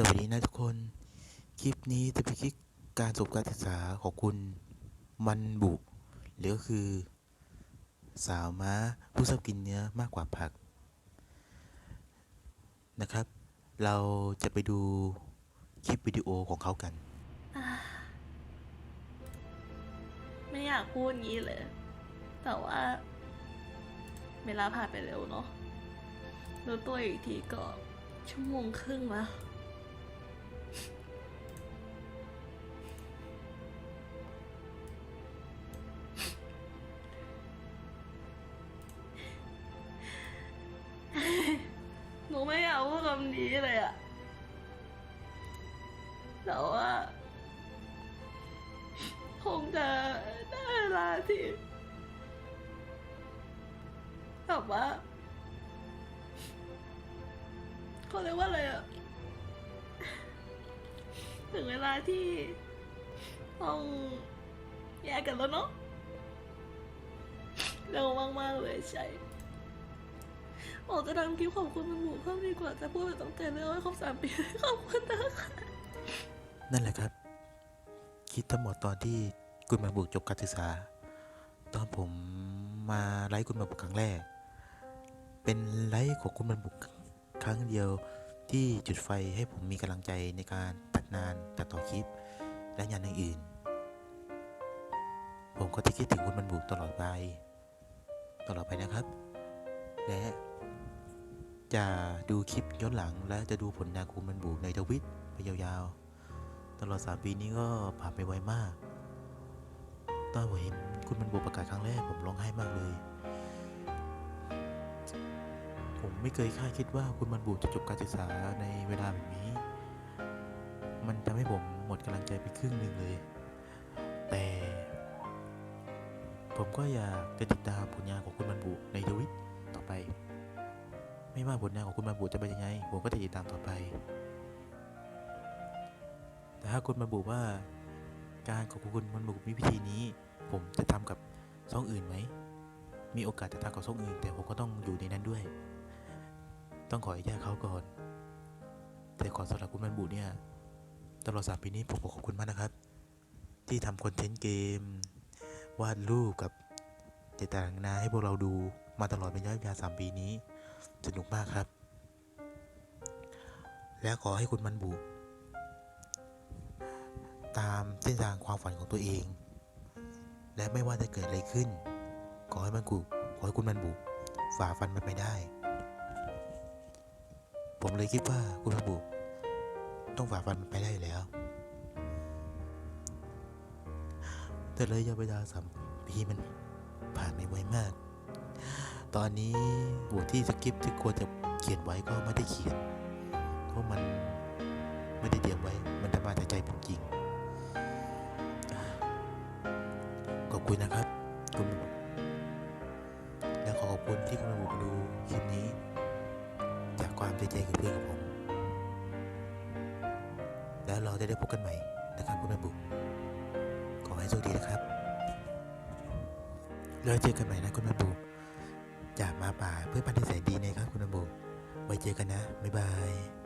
สวัสดีนะทุกคน คลิปนี้จะเป็นคลิปการจบการศึกษาของคุณมันบุหรือก็คือ สาวม้าผู้ชอบกินเนื้อมากกว่าผัก นะครับ เราจะไปดูคลิปวิดีโอของเขากัน ไม่อยากพูดงี้เลย แต่ว่าเวลาผ่านไปเร็วเนาะรู้ตัวอีกทีก็ชั่วโมงครึ่งแล้ว นูไม่อยากพูดคำนี้เลยอะแต่ว่าคงจะได้เวลาที่แบบว่าเขาเรียกว่าอะไรอะถึงเวลาที่ต้องแยกกันแล้วเนาะเร็วมากๆเลยใช่ โอจะทำคลิปขอบคุณมันหมูเพิ่มดีกว่าจะพูดแบบตั้งแต่เรื่องให้ครบสามปีขอบคุณนะคะนั่นแหละครับคลิปทั้งหมดตอนที่คุณมาบุกจบการศึกษา ตอนผมมาไลฟ์คุณมาบุกครั้งแรก เป็นไลฟ์ของคุณมาบุกครั้งเดียวที่จุดไฟให้ผมมีกำลังใจในการตัดนานตัดต่อคลิป และงานอื่นๆผมก็จะคิดถึงคุณมันบุกตลอดไป ตลอดไปนะครับ และ จะดูคลิปย้อนหลัง และจะดูผลงานคุณมันบุกในทวิตไปยาวๆ ตลอด 3 ปีนี้ก็ผ่านไปไวมาก ตอนผมเห็นคุณมันบุกประกาศครั้งแรกผมร้องไห้มากเลย ผมไม่เคยคาดคิดว่าคุณมันบุกจะจบการศึกษาในเวลาแบบนี้ มันทำให้ผมหมดกำลังใจไปครึ่งหนึ่งเลย แต่ ผมก็อยากจะติดตามผลงานของคุณมันบุในทวิตต่อไป ไม่ว่าผลงานของคุณมันบุจะเป็นยังไง ผมก็จะติดตามต่อไป แต่ถ้าคุณมาบอกว่า การของคุณมันบุมีวิธีนี้ ผมจะทำกับช่องอื่นไหม มีโอกาสจะทำกับช่องอื่น แต่ผมก็ต้องอยู่ในนั้นด้วย ต้องขออนุญาตเขาก่อน แต่ก่อนสำหรับคุณมันบุเนี่ย ตลอดสามปีนี้ผมขอบคุณมากนะครับ ที่ทำคอนเทนต์เกม วาดรูปกับต่างๆนานาให้พวกเราดูมาตลอดเป็นระยะเวลาสามปีนี้ สนุกมากครับ และขอให้คุณมันบุตามเส้นทางความฝันของตัวเอง และไม่ว่าจะเกิดอะไรขึ้น ขอให้มันกุขอให้คุณมันบุฝ่าฟันมันไปได้ ผมเลยคิดว่าคุณมันบุต้องฝ่าฟันมันไปได้อยู่แล้วแต่ระยะเวลาสามปีมันผ่านไปไวมาก ตอนนี้บทที่สคริปที่ควรจะเขียนไว้ก็ไม่ได้เขียน เพราะมันไม่ได้เตรียมไว้ มันทำมาจากใจผมจริง ขอบคุณนะครับ คุณ และขอขอบคุณที่คุณหมูดูคลิปนี้ จากความใจใจกับเพื่อนของผม แล้วเราจะได้พบกันใหม่นะครับคุณหมูขอให้โชคดีนะครับ แล้วเจอกันใหม่นะคุณหมู จากมาป่าเพื่อพันธุ์ที่แสนดีนะครับคุณหมูไว้เจอกันนะ บ๊ายบาย